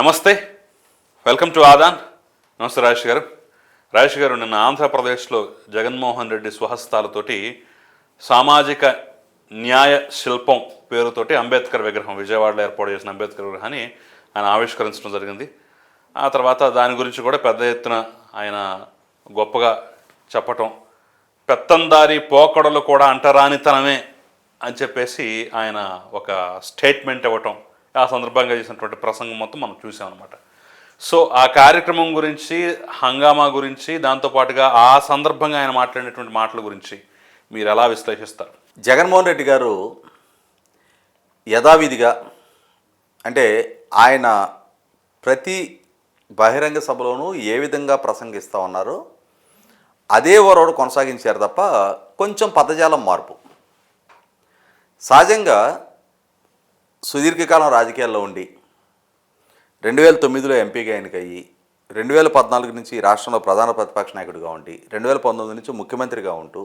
నమస్తే. Welcome to Aadan నమస్తే రాజేష్ గారు. రాజేష్ గారు నిన్న ఆంధ్రప్రదేశ్లో జగన్మోహన్ రెడ్డి స్వహస్తాలతోటి సామాజిక న్యాయ శిల్పం పేరుతోటి అంబేద్కర్ విగ్రహం విజయవాడలో ఏర్పాటు చేసిన అంబేద్కర్ విగ్రహాన్ని ఆయన ఆవిష్కరించడం జరిగింది. ఆ తర్వాత దాని గురించి కూడా పెద్ద ఎత్తున ఆయన గొప్పగా చెప్పటం పెత్తందారి పోకడలు కూడా అంటరానితనమే అని చెప్పేసి ఆయన ఒక స్టేట్మెంట్ ఇవ్వటం ఆ సందర్భంగా చేసినటువంటి ప్రసంగం మొత్తం మనం చూసామన్నమాట. అనమాట సో ఆ కార్యక్రమం గురించి హంగామా గురించి దాంతోపాటుగా ఆ సందర్భంగా ఆయన మాట్లాడినటువంటి మాటల గురించి మీరు ఎలా విశ్లేషిస్తారు? జగన్మోహన్ రెడ్డి గారు యథావిధిగా అంటే ఆయన ప్రతి బహిరంగ సభలోనూ ఏ విధంగా ప్రసంగిస్తూ ఉన్నారో అదే వరవడు కొనసాగించారు తప్ప కొంచెం పదజాలం మార్పు. సహజంగా సుదీర్ఘకాలం రాజకీయాల్లో ఉండి రెండు వేల తొమ్మిదిలో ఎంపీగా ఎన్నికయ్యి రెండు వేల పద్నాలుగు నుంచి రాష్ట్రంలో ప్రధాన ప్రతిపక్ష నాయకుడిగా ఉండి రెండు వేల పంతొమ్మిది నుంచి ముఖ్యమంత్రిగా ఉంటూ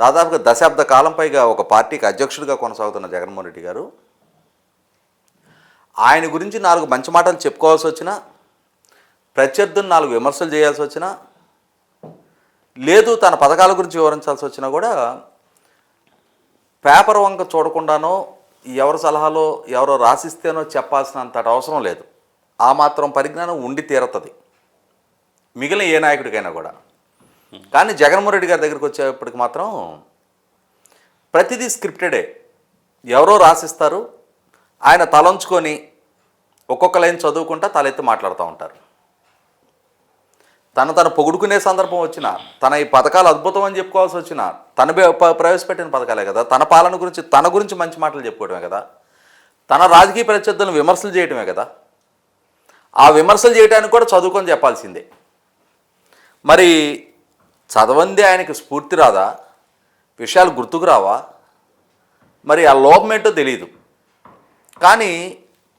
దాదాపుగా దశాబ్ద కాలం పైగా ఒక పార్టీకి అధ్యక్షుడిగా కొనసాగుతున్న జగన్మోహన్ రెడ్డి గారు ఆయన గురించి నాలుగు మంచి మాటలు చెప్పుకోవాల్సి వచ్చినా ప్రత్యర్థులు నాలుగు విమర్శలు చేయాల్సి వచ్చినా లేదు తన పథకాల గురించి వివరించాల్సి వచ్చినా కూడా పేపర్ వంక చూడకుండానో ఎవరి సలహాలో ఎవరో రాసిస్తేనో చెప్పాల్సినంత అవసరం లేదు. ఆ మాత్రం పరిజ్ఞానం ఉండి తీరుతుంది. మిగిలిన ఏ నాయకుడికైనా కూడా. కానీ జగన్మోహన్ రెడ్డి గారి దగ్గరికి వచ్చేప్పటికి మాత్రం ప్రతిదీ స్క్రిప్టెడే. ఎవరో రాసిస్తారు ఆయన తలంచుకొని ఒక్కొక్క లైన్ చదువుకుంటా తలెత్తి మాట్లాడుతూ ఉంటారు. తను తను పొగుడుకునే సందర్భం వచ్చిన తన ఈ పథకాలు అద్భుతం అని చెప్పుకోవాల్సి వచ్చిన తన ప్రవేశపెట్టిన పథకాలే కదా. తన పాలన గురించి తన గురించి మంచి మాటలు చెప్పుకోవడమే కదా. తన రాజకీయ ప్రత్యర్థులను విమర్శలు చేయడమే కదా. ఆ విమర్శలు చేయడానికి కూడా చదువుకొని చెప్పాల్సిందే. మరి చదవంది ఆయనకి స్ఫూర్తి రాదా? విషయాలు గుర్తుకు రావా? మరి ఆ లోపం ఏంటో తెలియదు కానీ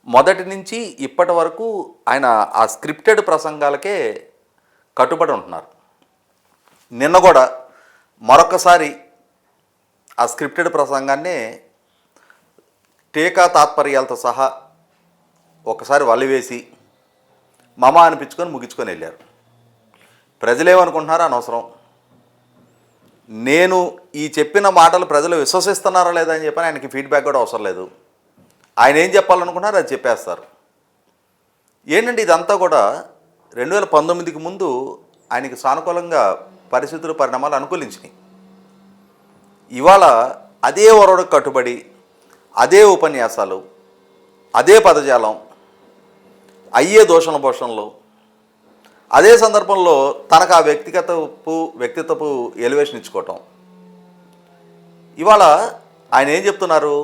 మొదటి నుంచి ఇప్పటి వరకు ఆయన ఆ స్క్రిప్టెడ్ ప్రసంగాలకే కట్టుబడి ఉంటున్నారు. నిన్న కూడా మరొకసారి ఆ స్క్రిప్టెడ్ ప్రసంగాన్నే టీకా తాత్పర్యాలతో సహా ఒకసారి వలివేసి మమ అనిపించుకొని ముగించుకొని వెళ్ళారు. ప్రజలేమనుకుంటున్నారో అనవసరం. నేను ఈ చెప్పిన మాటలు ప్రజలు విశ్వసిస్తున్నారా లేదా అని చెప్పని ఆయనకి ఫీడ్బ్యాక్ కూడా అవసరం లేదు. ఆయన ఏం చెప్పాలనుకున్నారో అది చెప్పేస్తారు. ఏంటంటే ఇదంతా కూడా రెండు వేల పంతొమ్మిదికి ముందు ఆయనకి సానుకూలంగా పరిస్థితులు పరిణామాలు అనుకూలించినాయి. ఇవాళ అదే వరవడికి కట్టుబడి అదే ఉపన్యాసాలు అదే పదజాలం అయ్యే దోషణ పోషణలు అదే సందర్భంలో తనకు ఆ వ్యక్తిగతపు వ్యక్తిత్వపు ఎలివేషన్ ఇచ్చుకోవటం. ఇవాళ ఆయన ఏం చెప్తున్నారు?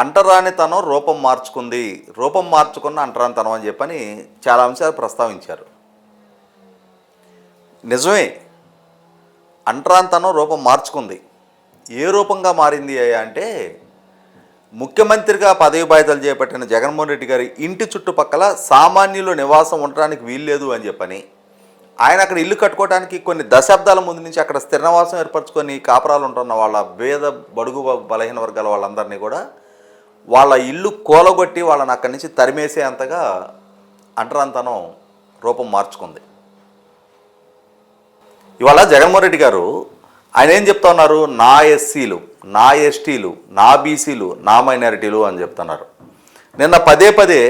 అంటరానితనం రూపం మార్చుకుంది. రూపం మార్చుకున్న అంటరానితనం అని చెప్పని చాలా అంశాలు ప్రస్తావించారు. నిజమే. అంటరానితనం రూపం మార్చుకుంది. ఏ రూపంగా మారింది అంటే ముఖ్యమంత్రిగా పదవి బాధ్యతలు చేపట్టిన జగన్మోహన్ రెడ్డి గారి ఇంటి చుట్టుపక్కల సామాన్యులు నివాసం ఉండడానికి వీల్లేదు అని చెప్పని ఆయన అక్కడ ఇల్లు కట్టుకోవడానికి కొన్ని దశాబ్దాల ముందు నుంచి అక్కడ స్థిరనివాసం ఏర్పరచుకొని కాపురాలు ఉంటున్న వాళ్ళ వేద బడుగు బలహీన వర్గాల వాళ్ళందరినీ కూడా వాళ్ళ ఇల్లు కూలగొట్టి వాళ్ళని అక్కడి నుంచి తరిమేసే అంతగా అంటరాంతనం రూపం మార్చుకుంది. ఇవాళ జగన్మోహన్ రెడ్డి గారు ఆయన ఏం చెప్తా ఉన్నారు? నా ఎస్సీలు నా ఎస్టీలు నా బీసీలు నా మైనారిటీలు అని చెప్తున్నారు. నిన్న పదే పదే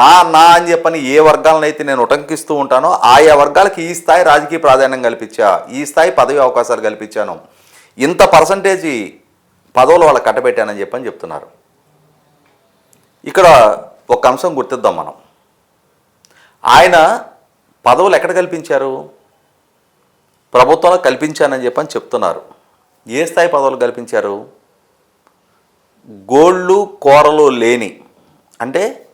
నా నా అని చెప్పని ఏ వర్గాలనైతే నేను ఉటంకిస్తూ ఉంటానో ఆయా వర్గాలకి ఈ స్థాయి రాజకీయ ప్రాధాన్యం కల్పించా ఈ స్థాయి పదవి అవకాశాలు కల్పించాను. ఇంత పర్సంటేజీ పదవులు వాళ్ళకి కట్టబెట్టానని చెప్పని చెప్తున్నారు. ఇక్కడ ఒక అంశం గుర్తిద్దాం మనం. ఆయన పదవులు ఎక్కడ కల్పించారు? ప్రభుత్వంలో కల్పించానని చెప్పని చెప్తున్నారు. ఏ స్థాయి పదవులు కల్పించారు? గోళ్ళు కోరలు లేని అంటే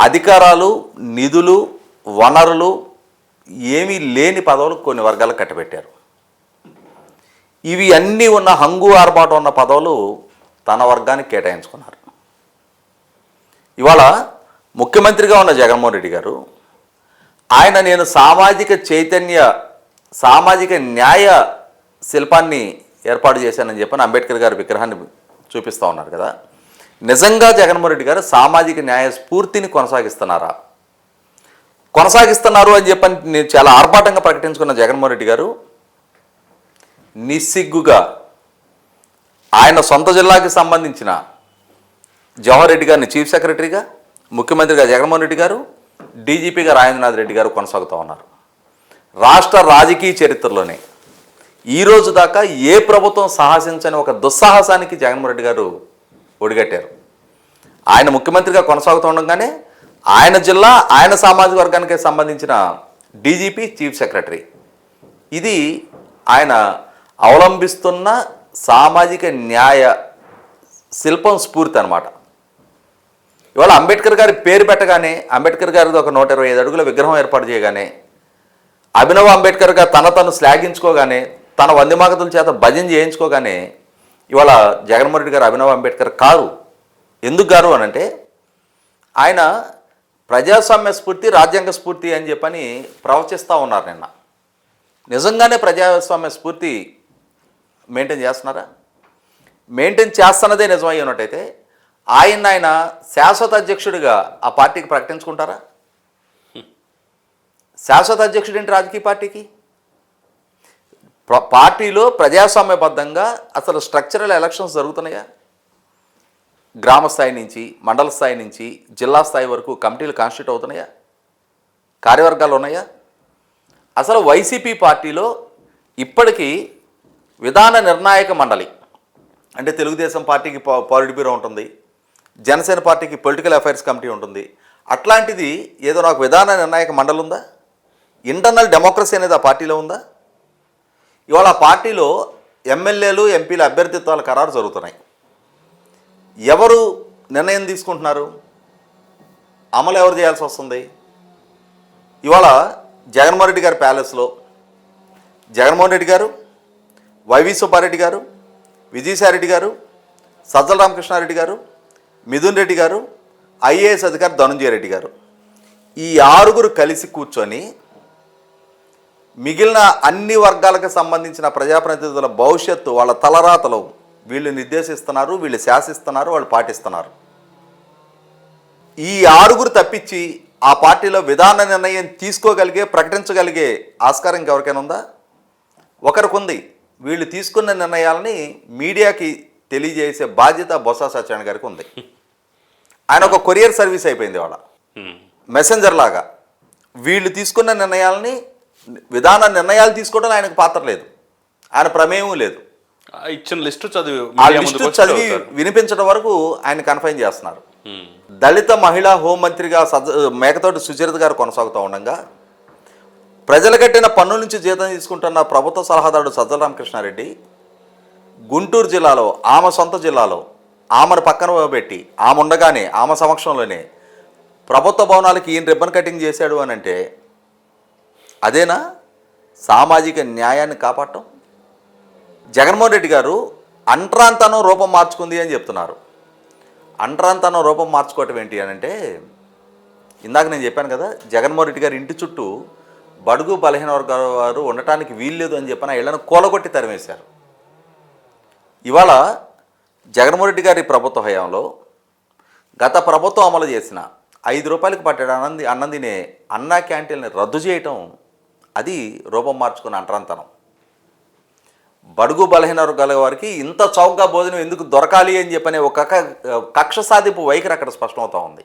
అధికారాలు నిధులు వనరులు ఏమీ లేని పదవులు కొన్ని వర్గాలు కట్టబెట్టారు. ఇవి అన్నీ ఉన్న హంగు ఆర్భాటం ఉన్న పదవులు తన వర్గానికి కేటాయించుకున్నారు. ఇవాళ ముఖ్యమంత్రిగా ఉన్న జగన్మోహన్ రెడ్డి గారు ఆయన నేను సామాజిక చైతన్య సామాజిక న్యాయ శిల్పాన్ని ఏర్పాటు చేశానని చెప్పని అంబేద్కర్ గారి విగ్రహాన్ని చూపిస్తూ ఉన్నారు కదా. నిజంగా జగన్మోహన్ రెడ్డి గారు సామాజిక న్యాయ స్ఫూర్తిని కొనసాగిస్తున్నారా? కొనసాగిస్తున్నారు అని చెప్పని నేను చాలా ఆర్భాటంగా ప్రకటించుకున్న జగన్మోహన్ రెడ్డి గారు నిస్సిగ్గుగా ఆయన సొంత జిల్లాకి సంబంధించిన జవహర్ రెడ్డి గారిని చీఫ్ సెక్రటరీగా ముఖ్యమంత్రిగా జగన్మోహన్ రెడ్డి గారు డీజీపీగా రాజేంద్రనాథ్ రెడ్డి గారు కొనసాగుతూ ఉన్నారు. రాష్ట్ర రాజకీయ చరిత్రలోనే ఈ రోజు దాకా ఏ ప్రభుత్వం సాహసించని ఒక దుస్సాహసానికి జగన్మోహన్ రెడ్డి గారు ఒడిగట్టారు. ఆయన ముఖ్యమంత్రిగా కొనసాగుతూ ఉండగానే ఆయన జిల్లా ఆయన సామాజిక వర్గానికి సంబంధించిన డీజీపీ చీఫ్ సెక్రటరీ. ఇది ఆయన అవలంబిస్తున్న సామాజిక న్యాయ శిల్పం స్ఫూర్తి అనమాట ఇవాళ అంబేద్కర్ గారి పేరు పెట్టగానే అంబేద్కర్ గారిది ఒక నూట ఇరవై ఐదు అడుగుల విగ్రహం ఏర్పాటు చేయగానే అభినవ్ అంబేద్కర్ గారు తన తను శ్లాఘించుకోగానే తన వందిమాగతుల చేత భజన చేయించుకోగానే ఇవాళ జగన్మోహన్ రెడ్డి గారు అభినవ్ అంబేద్కర్ కారు. ఎందుకు గారు అని అంటే ఆయన ప్రజాస్వామ్య స్ఫూర్తి రాజ్యాంగ స్ఫూర్తి అని చెప్పని ప్రవచిస్తూ ఉన్నారు నిన్న. నిజంగానే ప్రజాస్వామ్య స్ఫూర్తి మెయింటైన్ చేస్తున్నారా? మెయింటైన్ చేస్తున్నదే నిజమై ఉన్నట్టయితే ఆయన ఆయన శాశ్వత అధ్యక్షుడిగా ఆ పార్టీకి ప్రకటించుకుంటారా? శాశ్వత అధ్యక్షుడు ఏంటి రాజకీయ పార్టీకి? పార్టీలో ప్రజాస్వామ్యబద్ధంగా అసలు స్ట్రక్చరల్ ఎలక్షన్స్ జరుగుతున్నాయా? గ్రామ స్థాయి నుంచి మండల స్థాయి నుంచి జిల్లా స్థాయి వరకు కమిటీలు కాన్స్టిట్యూట్ అవుతున్నాయా? కార్యవర్గాలు ఉన్నాయా? అసలు వైసీపీ పార్టీలో ఇప్పటికీ విధాన నిర్ణాయక మండలి అంటే తెలుగుదేశం పార్టీకి పౌరుడి బ్యూరో ఉంటుంది. జనసేన పార్టీకి పొలిటికల్ అఫైర్స్ కమిటీ ఉంటుంది. అట్లాంటిది ఏదో నాకు విధాన నిర్ణాయక మండలి ఉందా? ఇంటర్నల్ డెమోక్రసీ అనేది ఆ పార్టీలో ఉందా? ఇవాళ ఆ పార్టీలో ఎమ్మెల్యేలు ఎంపీల అభ్యర్థిత్వాల ఖరారు జరుగుతున్నాయి. ఎవరు నిర్ణయం తీసుకుంటున్నారు? అమలు ఎవరు చేయాల్సి వస్తుంది? ఇవాళ జగన్మోహన్ రెడ్డి గారి ప్యాలెస్లో జగన్మోహన్ రెడ్డి గారు వైవి సుబ్బారెడ్డి గారు విజయసాయిరెడ్డి గారు సజ్జల రామకృష్ణారెడ్డి గారు మిథున్ రెడ్డి గారు ఐఏఎస్ అధికారి ధనుంజయ రెడ్డి గారు. ఈ ఆరుగురు కలిసి కూర్చొని మిగిలిన అన్ని వర్గాలకు సంబంధించిన ప్రజాప్రతినిధుల భవిష్యత్తు వాళ్ళ తలరాతలు వీళ్ళు నిర్దేశిస్తున్నారు వీళ్ళు శాసిస్తున్నారు వాళ్ళు పాటిస్తున్నారు. ఈ ఆరుగురు తప్పించి ఆ పార్టీలో విధాన నిర్ణయం తీసుకోగలిగే ప్రకటించగలిగే ఆస్కారం ఎవరికైనా ఉందా? ఒకరికి ఉంది వీళ్ళు తీసుకున్న నిర్ణయాలని మీడియాకి తెలియజేసే బాధ్యత బొత్స సత్యనారాయణ గారికి ఉంది. ఆయన ఒక కొరియర్ సర్వీస్ అయిపోయింది వాళ్ళ. మెసెంజర్ లాగా వీళ్ళు తీసుకున్న నిర్ణయాలని విధాన నిర్ణయాలు తీసుకోవడం ఆయనకు పాత్ర లేదు ఆయన ప్రమేయం లేదు ఇచ్చిన లిస్టు చదివి ఆ లిస్టు చదివి. వినిపించడం వరకు ఆయన కన్ఫైన్ చేస్తున్నారు హ్మ్. దళిత మహిళా హోంమంత్రిగా సజ్జ మేకతోటి సుచరిత గారు కొనసాగుతూ ఉండగా ప్రజలు కట్టిన పన్నుల నుంచి జీతం తీసుకుంటున్న ప్రభుత్వ సలహాదారుడు సజ్జల రామకృష్ణారెడ్డి గుంటూరు జిల్లాలో ఆమె సొంత జిల్లాలో ఆమెను పక్కన పెట్టి ఆమె ఉండగానే ఆమె సమక్షంలోనే ప్రభుత్వ భవనాలకి ఈయన రిబ్బన్ కటింగ్ చేశాడు అని అంటే అదేనా? సామాజిక న్యాయాన్ని కాపాడటం? జగన్మోహన్ రెడ్డి గారు అంట్రాంతనం రూపం మార్చుకుంది అని చెప్తున్నారు. అంట్రాంతనం రూపం మార్చుకోవటం ఏంటి అని అంటే ఇందాక నేను చెప్పాను కదా జగన్మోహన్ రెడ్డి గారి ఇంటి చుట్టూ బడుగు బలహీన వర్గాల వారు ఉండటానికి వీల్లేదు అని చెప్పిన ఆ ఇళ్ళను కూలగొట్టి తరిమేశారు. ఇవాళ జగన్మోహన్ రెడ్డి గారి ప్రభుత్వ హయాంలో గత ప్రభుత్వం అమలు చేసిన ఐదు రూపాయలకు పట్టాడు అన్నది అన్నదినే అన్నా క్యాంటీన్ని రద్దు చేయటం అది రూపం మార్చుకున్న అంటరంతనం. బడుగు బలహీన వర్గాల వారికి ఇంత చౌకగా భోజనం ఎందుకు దొరకాలి అని చెప్పనే ఒక క- కక్ష సాధింపు వైఖరి అక్కడ స్పష్టమవుతా ఉంది.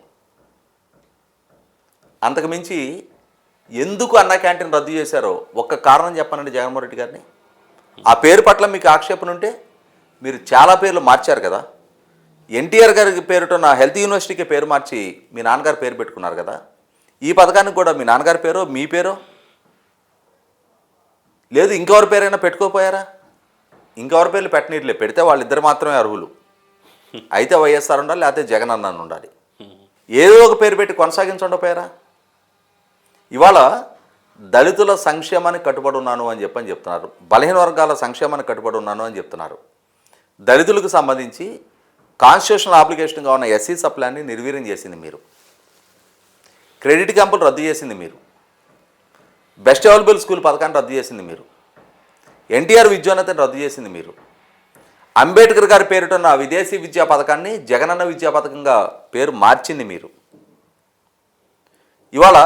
అంతకుమించి ఎందుకు అన్న క్యాంటీన్ రద్దు చేశారో ఒక్క కారణం చెప్పనండి జగన్మోహన్ రెడ్డి గారిని. ఆ పేరు పట్ల మీకు ఆక్షేపణ ఉంటే మీరు చాలా పేర్లు మార్చారు కదా. ఎన్టీఆర్ గారికి పేరుతో నా హెల్త్ యూనివర్సిటీకి పేరు మార్చి మీ నాన్నగారు పేరు పెట్టుకున్నారు కదా. ఈ పథకానికి కూడా మీ నాన్నగారి పేరో మీ పేరో? లేదు ఇంకెవరి పేరైనా పెట్టుకోపోయారా ఇంకెవరి పేర్లు పెట్టనీట్లే పెడితే వాళ్ళిద్దరు మాత్రమే అర్హులు. అయితే వైఎస్ఆర్ ఉండాలి లేకపోతే జగన్ అన్న ఉండాలి. ఏదో ఒక పేరు పెట్టి కొనసాగించండిపోయారా ఇవాళ దళితుల సంక్షేమానికి కట్టుబడి ఉన్నాను అని చెప్పని చెప్తున్నారు. బలహీన వర్గాల సంక్షేమానికి కట్టుబడి ఉన్నాను అని చెప్తున్నారు. దళితులకు సంబంధించి కాన్స్టిట్యూషనల్ అప్లికేషన్గా ఉన్న ఎస్సీ సప్లాన్ని నిర్వీర్యం చేసింది మీరు. క్రెడిట్ క్యాంపులు రద్దు చేసింది మీరు. బెస్ట్ అవైలబుల్ స్కూల్ పథకాన్ని రద్దు చేసింది మీరు. ఎన్టీఆర్ విద్యోన్నతిని రద్దు చేసింది మీరు. అంబేద్కర్ గారి పేరుటన్న విదేశీ విద్యా పథకాన్ని జగనన్న విద్యా పథకంగా పేరు మార్చింది మీరు. ఇవాళ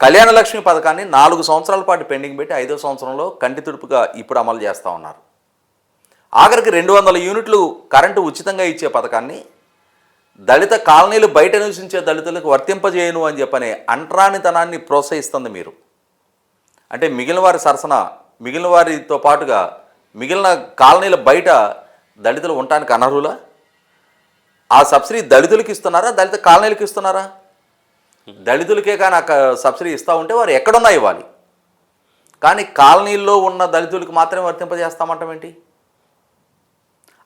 కళ్యాణ లక్ష్మి పథకాన్ని నాలుగు సంవత్సరాల పాటు పెండింగ్ పెట్టి ఐదో సంవత్సరంలో కంటి తుడుపుగా ఇప్పుడు అమలు చేస్తూ ఉన్నారు. ఆఖరికి రెండు వందల యూనిట్లు కరెంటు ఉచితంగా ఇచ్చే పథకాన్ని దళిత కాలనీలు బయట నివసించే దళితులకు వర్తింపజేయను అని చెప్పనే అంటరానితనాన్ని ప్రోత్సహిస్తుంది మీరు. అంటే మిగిలిన వారి సరసన మిగిలిన వారితో పాటుగా మిగిలిన కాలనీల బయట దళితులు ఉండటానికి అనర్హులా? ఆ సబ్సిడీ దళితులకు ఇస్తున్నారా దళిత కాలనీలకు ఇస్తున్నారా? దళితులకే కానీ ఆ సబ్సిడీ ఇస్తూ ఉంటే వారు ఎక్కడున్నా ఇవ్వాలి. కానీ కాలనీల్లో ఉన్న దళితులకు మాత్రమే వర్తింపజేస్తామంటాం ఏంటి?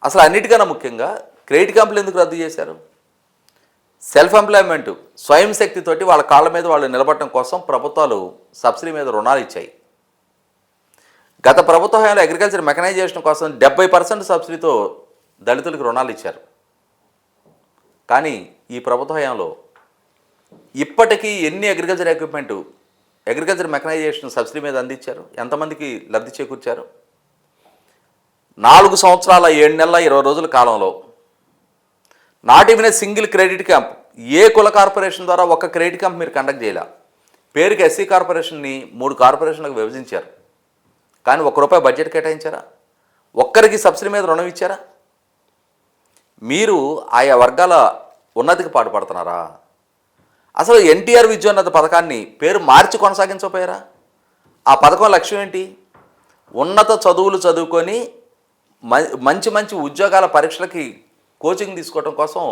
అసలు అన్నిటికన్నా ముఖ్యంగా క్రెడిట్ కంపెనీలు ఎందుకు రద్దు చేశారు? సెల్ఫ్ ఎంప్లాయ్మెంట్ స్వయం శక్తితోటి వాళ్ళ కాళ్ళ మీద వాళ్ళు నిలబడటం కోసం ప్రభుత్వాలు సబ్సిడీ మీద రుణాలు ఇచ్చాయి. గత ప్రభుత్వ హయాంలో అగ్రికల్చర్ మెకనైజేషన్ కోసం డెబ్బై పర్సెంట్ సబ్సిడీతో దళితులకు రుణాలు ఇచ్చారు. కానీ ఈ ప్రభుత్వ హయాంలో ఇప్పటికీ ఎన్ని agriculture equipment agriculture mechanisation subsidy మీద అందించారు? ఎంతమందికి లబ్ధి చేకూర్చారు? నాలుగు సంవత్సరాల ఏడు నెలల ఇరవై రోజుల కాలంలో not even a single credit camp. ఏ కుల కార్పొరేషన్ ద్వారా ఒక్క క్రెడిట్ క్యాంప్ మీరు కండక్ట్ చేయలే? పేరుకి ఎస్సీ కార్పొరేషన్ని మూడు కార్పొరేషన్లకు విభజించారు. కానీ ఒక్క రూపాయి బడ్జెట్ కేటాయించారా? ఒక్కరికి సబ్సిడీ మీద రుణం ఇచ్చారా? మీరు ఆయా వర్గాల ఉన్నతికి పాటుపడుతున్నారా? అసలు ఎన్టీఆర్ విద్యోన్నత పథకాన్ని పేరు మార్చి కొనసాగించకపోయారా? ఆ పథకం లక్ష్యం ఏంటి? ఉన్నత చదువులు చదువుకొని మంచి మంచి ఉద్యోగాల పరీక్షలకి కోచింగ్ తీసుకోవడం కోసం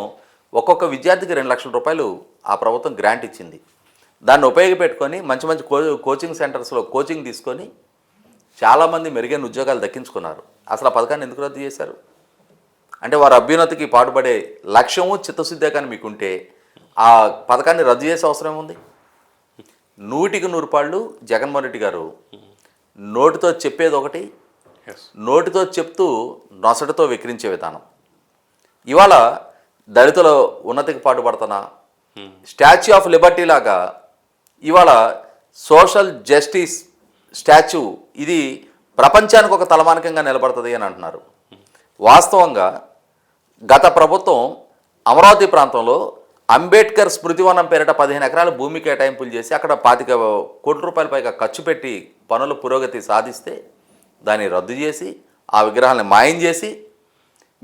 ఒక్కొక్క విద్యార్థికి రెండు లక్షల రూపాయలు ఆ ప్రభుత్వం గ్రాంట్ ఇచ్చింది. దాన్ని ఉపయోగపెట్టుకొని మంచి మంచి కో కోచింగ్ సెంటర్స్లో కోచింగ్ తీసుకొని చాలామంది మెరుగైన ఉద్యోగాలు దక్కించుకున్నారు. అసలు ఆ పథకాన్ని ఎందుకు రద్దు చేశారు? అంటే వారు అభ్యున్నతికి పాటుపడే లక్ష్యము చిత్తశుద్ధి కానీ మీకుంటే ఆ పథకాన్ని రద్దు చేసే అవసరం ఏముంది నూటికి నూరు పాళ్ళు జగన్మోహన్ రెడ్డి గారు నోటితో చెప్పేది ఒకటి నోటితో చెప్తూ నొసటితో విక్రించే విధానం. ఇవాళ దళితుల ఉన్నతికి పాటుపడుతున్న స్టాచ్యూ ఆఫ్ లిబర్టీ లాగా ఇవాళ సోషల్ జస్టిస్ స్టాచ్యూ ఇది ప్రపంచానికి ఒక తలమానికంగా నిలబడుతుంది అని అంటున్నారు. వాస్తవంగా గత ప్రభుత్వం అమరావతి ప్రాంతంలో అంబేద్కర్ స్మృతివనం పేరిట పదిహేను ఎకరాల భూమి కేటాయింపులు చేసి అక్కడ పాతిక కోట్ల రూపాయల పైగా ఖర్చు పెట్టి పనుల పురోగతి సాధిస్తే దాన్ని రద్దు చేసి ఆ విగ్రహాన్ని మాయం చేసి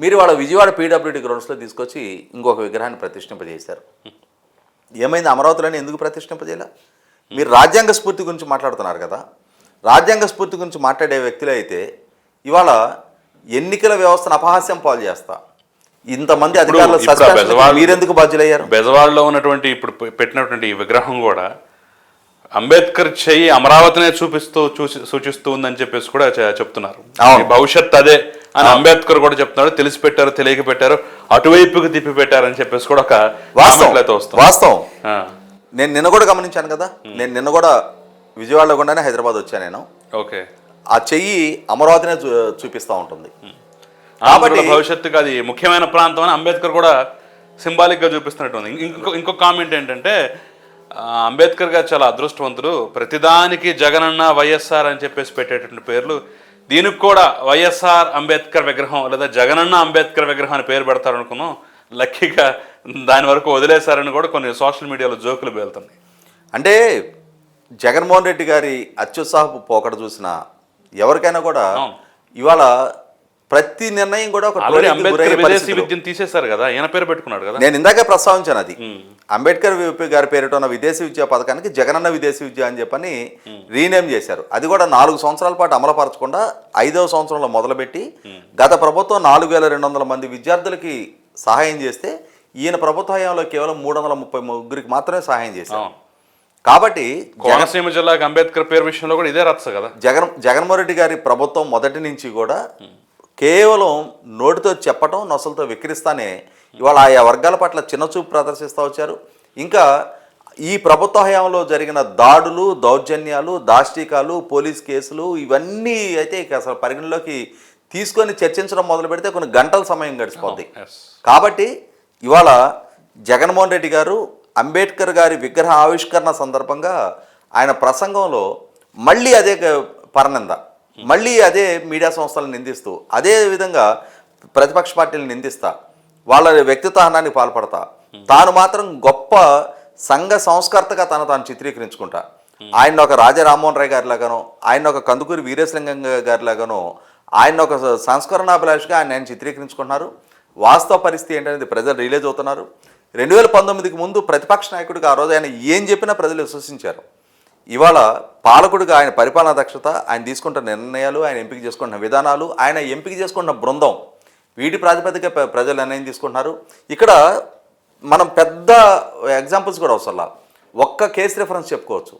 మీరు వాళ్ళ విజయవాడ పీడబ్ల్యూడి గ్రౌండ్స్లో తీసుకొచ్చి ఇంకొక విగ్రహాన్ని ప్రతిష్ఠింపజేశారు. ఏమైంది? అమరావతిలోనే ఎందుకు ప్రతిష్ఠింపజేయాల? మీరు రాజ్యాంగ స్ఫూర్తి గురించి మాట్లాడుతున్నారు కదా. రాజ్యాంగ స్ఫూర్తి గురించి మాట్లాడే వ్యక్తులు అయితే ఇవాళ ఎన్నికల వ్యవస్థను అపహాస్యం పాలు చేస్తా. ఇంతమంది అధికారుల మీరెందుకు బాధ్యులయ్యారు? బెజవాడలో ఉన్నటువంటి ఇప్పుడు పెట్టినటువంటి ఈ విగ్రహం కూడా అంబేద్కర్ చెయ్యి అమరావతినే చూపిస్తూ చూసి సూచిస్తూ ఉందని చెప్పేసి కూడా చెప్తున్నారు. భవిష్యత్ అదే అని అంబేద్కర్ కూడా చెప్తున్నాడు తెలిసి పెట్టారు తెలియక పెట్టారు అటువైపుకి తిప్పి పెట్టారు అని చెప్పేసి కూడా ఒక వాస్తవం. వాస్తవం. నేను నిన్న కూడా గమనించాను కదా. నేను నిన్న కూడా విజయవాడలో గుండానే హైదరాబాద్ వచ్చాను నేను. ఓకే. ఆ చెయ్యి అమరావతినే చూపిస్తూ ఉంటుంది. ఆంధ్రుల భవిష్యత్తుకు అది ముఖ్యమైన ప్రాంతం అని అంబేద్కర్ కూడా సింబాలిక్గా చూపిస్తున్నట్టుంది ఇంకో ఇంకో కామెంట్ ఏంటంటే అంబేద్కర్ గారు చాలా అదృష్టవంతుడు ప్రతిదానికి జగనన్న వైఎస్ఆర్ అని చెప్పేసి పెట్టేటటువంటి పేర్లు. దీనికి కూడా వైఎస్ఆర్ అంబేద్కర్ విగ్రహం లేదా జగనన్న అంబేద్కర్ విగ్రహం అని పేరు పెడతారు అనుకున్నాం లక్కీగా దాని వరకు వదిలేశారని కూడా కొన్ని సోషల్ మీడియాలో జోకులు పేలుతున్నాయి. అంటే జగన్మోహన్ రెడ్డి గారి అత్యుత్సాహపు పోకడ చూసిన ఎవరికైనా కూడా. ఇవాళ ప్రతి నిర్ణయం కూడా ఒక. విద్యను తీసేశారు కదా ఈయన పేరు పెట్టుకున్నాడు కదా? నేను ఇందాకే ప్రస్తావించాను అది. అంబేద్కర్ వి- గారి పేరిట ఉన్న విదేశీ విద్యా పథకానికి జగనన్న విదేశీ విద్య అని చెప్పని రీనేమ్ చేశారు. అది కూడా నాలుగు సంవత్సరాల పాటు అమలుపరచకుండా ఐదవ సంవత్సరంలో మొదలుపెట్టి గత ప్రభుత్వం నాలుగు వేల రెండు వందల మంది విద్యార్థులకి సహాయం చేస్తే ఈయన ప్రభుత్వ హయాంలో కేవలం మూడు వందల ముప్పై ముగ్గురికి మాత్రమే సహాయం చేశారు. కాబట్టి కోనసీమ జిల్లాకి అంబేద్కర్ పేరు విషయంలో కూడా ఇదే రచ్చ కదా? జగన్ జగన్మోహన్ రెడ్డి గారి ప్రభుత్వం మొదటి నుంచి కూడా కేవలం నోటితో చెప్పటం నొసలతో విక్రిస్తానే ఇవాళ ఆయా వర్గాల పట్ల చిన్నచూపు ప్రదర్శిస్తూ వచ్చారు. ఇంకా ఈ ప్రభుత్వ హయాంలో జరిగిన దాడులు దౌర్జన్యాలు దాష్టీకాలు పోలీస్ కేసులు ఇవన్నీ అయితే ఇక అసలు పరిగణలోకి తీసుకొని చర్చించడం మొదలు పెడితే కొన్ని గంటల సమయం గడిచిపోద్ది. ఎస్ కాబట్టి ఇవాళ జగన్మోహన్ రెడ్డి గారు అంబేద్కర్ గారి విగ్రహ ఆవిష్కరణ సందర్భంగా ఆయన ప్రసంగంలో మళ్ళీ అదే పరనింద. మళ్ళీ అదే మీడియా సంస్థలను నిందిస్తూ అదే విధంగా ప్రతిపక్ష పార్టీలు నిందిస్తా వాళ్ళ వ్యక్తిత్వహానానికి పాల్పడతా. తాను మాత్రం గొప్ప సంఘ సంస్కర్తగా తను తాను చిత్రీకరించుకుంటా. ఆయన ఒక రాజా రామ్మోహన్ రాయ్ గారి లాగానో ఆయన ఒక కందుకూరి వీరేశలింగం గారి లాగానో ఆయన ఒక సంస్కరణాభిలాషగా ఆయన ఆయన చిత్రీకరించుకుంటున్నారు. వాస్తవ పరిస్థితి ఏంటనేది ప్రజలు రిలీజ్ అవుతున్నారు. రెండు వేల పంతొమ్మిదికి ముందు ప్రతిపక్ష నాయకుడిగా ఆ రోజు ఆయన ఏం చెప్పినా ప్రజలు విశ్వసించారు. ఇవాళ పాలకుడిగా ఆయన పరిపాలనా దక్షత ఆయన తీసుకుంటున్న నిర్ణయాలు ఆయన ఎంపిక చేసుకుంటున్న విధానాలు ఆయన ఎంపిక చేసుకుంటున్న బృందం వీటి ప్రాతిపదిక ప్రజలు నిర్ణయం తీసుకుంటున్నారు. ఇక్కడ మనం పెద్ద ఎగ్జాంపుల్స్ కూడా అవసరం ఒక్క కేసు రిఫరెన్స్ చెప్పుకోవచ్చు.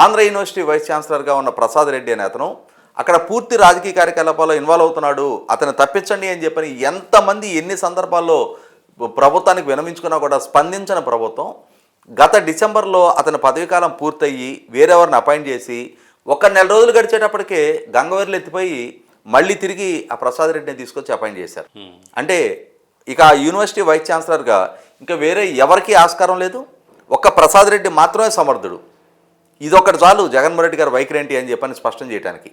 ఆంధ్ర యూనివర్సిటీ వైస్ ఛాన్సలర్గా ఉన్న ప్రసాద్ రెడ్డి అనే అతను అక్కడ పూర్తి రాజకీయ కార్యకలాపాల్లో ఇన్వాల్వ్ అవుతున్నాడు అతను తప్పించండి అని చెప్పని ఎంతమంది ఎన్ని సందర్భాల్లో ప్రభుత్వానికి వినమించుకున్నా కూడా స్పందించిన ప్రభుత్వం గత డిసెంబర్లో అతని పదవీకాలం పూర్తయ్యి వేరెవరిని అపాయింట్ చేసి ఒక నెల రోజులు గడిచేటప్పటికే గంగవరిలో ఎత్తిపోయి మళ్ళీ తిరిగి ఆ ప్రసాద్ రెడ్డిని తీసుకొచ్చి అపాయింట్ చేశారు. అంటే ఇక ఆ యూనివర్సిటీ వైస్ ఛాన్సలర్గా ఇంకా వేరే ఎవరికీ ఆస్కారం లేదు. ఒక్క ప్రసాద్ రెడ్డి మాత్రమే సమర్థుడు. ఇదొక్కటి చాలు జగన్మోహన్ రెడ్డి గారు వైఖరి ఏంటి అని చెప్పని స్పష్టం చేయడానికి